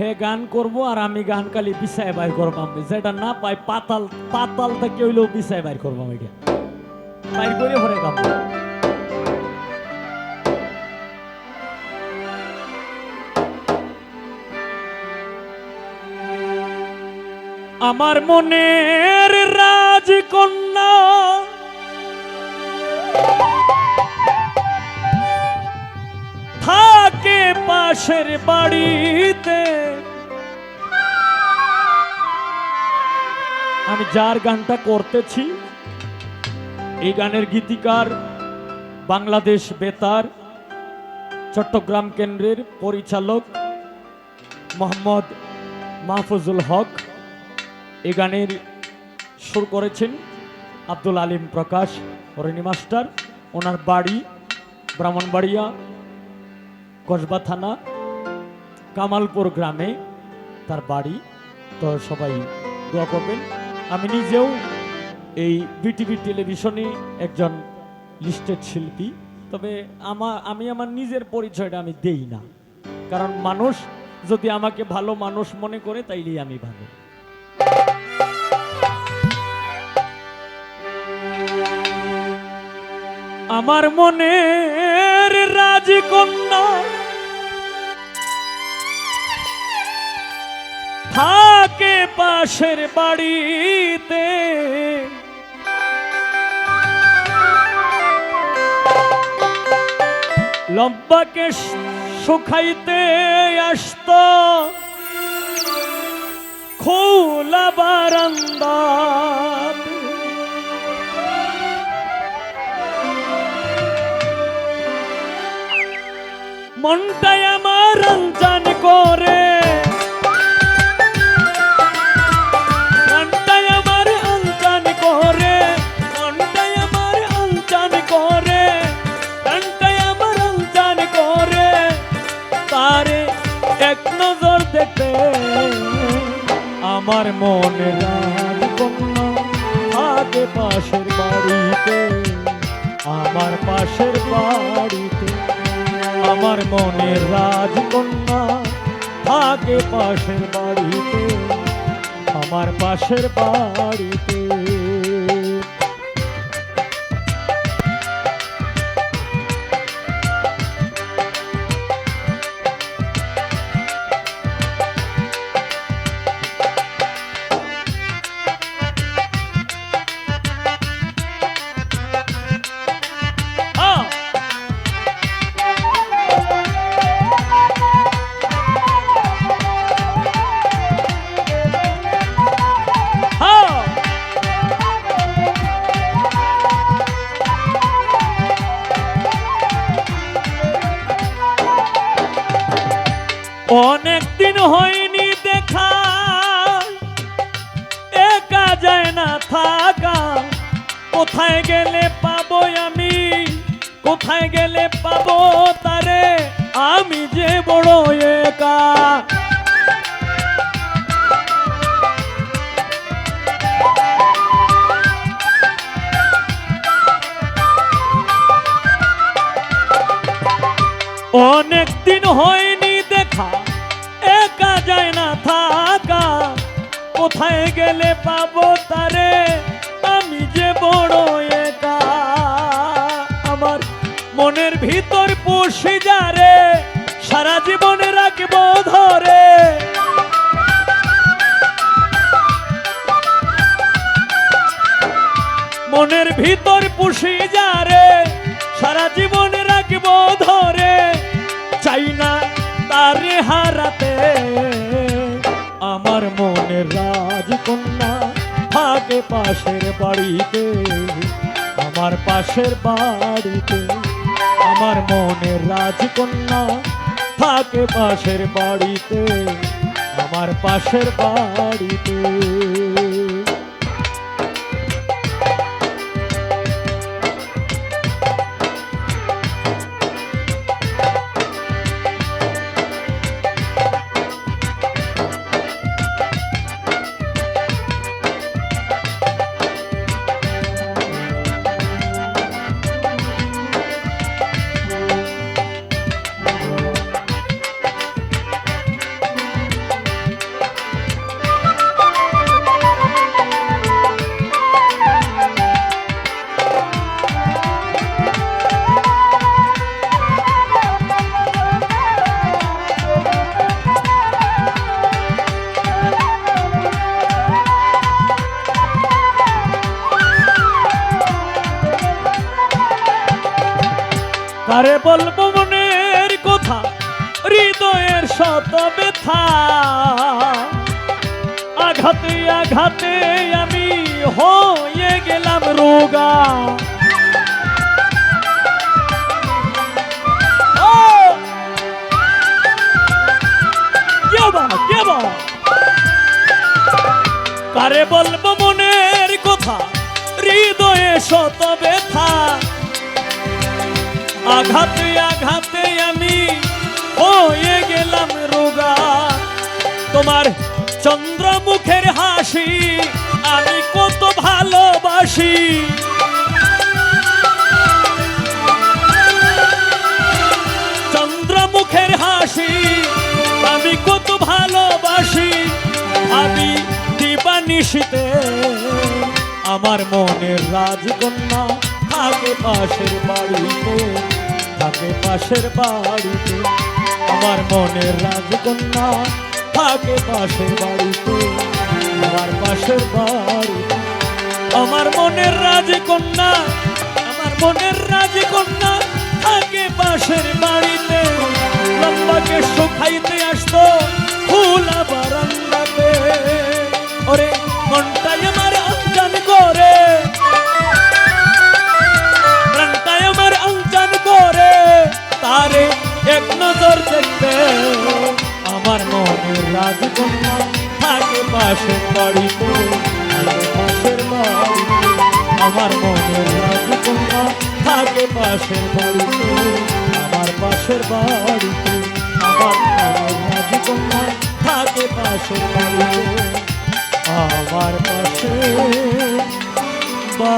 হে গান করব আর আমি গান খালি বিছায় বাইর করবাম যেটা না পাই, পাতাল পাতাল থেকে হইলেও বিছায় বাইর করবাম এটা বাইর করে ভরে গাম আমার মনের রাজকন্যা থাকে পাশের বাড়িতে। আমি যার গানটা করতেছি, এই গানের গীতিকার বাংলাদেশ বেতার, চট্টগ্রাম কেন্দ্রের পরিচালক মোহাম্মদ মাহফুজুল হক এই গানের সুর করেছেন আব্দুল আলিম প্রকাশ হরিণী মাস্টার, ওনার বাড়ি ব্রাহ্মণবাড়িয়া কসবা থানা, কামালপুর গ্রামে তার বাড়ি। তো সবাই দোয়া করবেন। আমি নিজেও এই বিটিভি টেলিভিশনে একজন লিস্টেড শিল্পী। তবে আমার আমি আমার নিজের পরিচয়টা আমি দেই না। কারণ মানুষ যদি আমাকে ভালো মানুষ মনে করে, তাইলেই আমি ভালো। আমার মনের রাজকন্যা থাকে পাশের বাড়িতে। লম্বাকে শুকাইতে আসত। খোলা বারান্দা। মনটাই আমার তারে এক নজর দেখতে আমার মনে আগে পাশের বাড়িতে, আমার পাশের বাড়িতে। আমার মনের রাজকন্যা থাকে পাশের বাড়িতে, আমার পাশের বাড়িতে। অনেক দিন হয়নি দেখা। একা যায় না থাকা। কোথায় গেলে পাবো আমি? কোথায় গেলে পাবো তারে? আমি যে বড় একা। অনেক দিন একা যায় না থাকা। কোথায় গেলে পাবো তারে? আমি যে বড় একা। আমার মনের ভিতর পুষি যারে সারা জীবনে রাখব ধরে। মনের ভিতর পুষি যারে সারা জীবনে রাখব ধরে। চাই না তারে হারাতে আমার মনের রাজকন্যা থাকে পাশের বাড়িতে, আমার পাশের বাড়িতে। আমার মনের রাজকন্যা থাকে পাশের বাড়িতে, আমার পাশের বাড়িতে। কারে বলব মনের কথা, হৃদয়ের শত ব্যথা। আঘাতে আঘাতে আমি হয়ে গেলাম রোগা। কারে বলব মনের কথা, হৃদয়ে শত ব্যথা। আঘাতে আঘাতে আমি হয়ে গেলাম রোগা। তোমার চন্দ্রমুখের হাসি আমি কত ভালোবাসি। চন্দ্রমুখের হাসি আমি কত ভালোবাসি। আমি দিবানিশিতে আমার মনের রাজকন্যা। থাকে পাশের বাড়িতে, থাকে পাশের বাড়িতে। আমার মনের রাজকন্যা থাকে পাশের বাড়িতে, আমার পাশের বাড়িতে। আমার মনের রাজকন্যা, আমার মনের রাজকন্যা থাকে পাশের বাড়িতে। লম্বাকে শুকাইতে আসতো রাজকন্যা থাকে পাশের আমার মনের রাজকন্যা থাকে পাশের বাড়িতে আমার পাশের বাড়িতে আমার মনের রাজকন্যা থাকে পাশের বাড়িতে আমার পাশে বা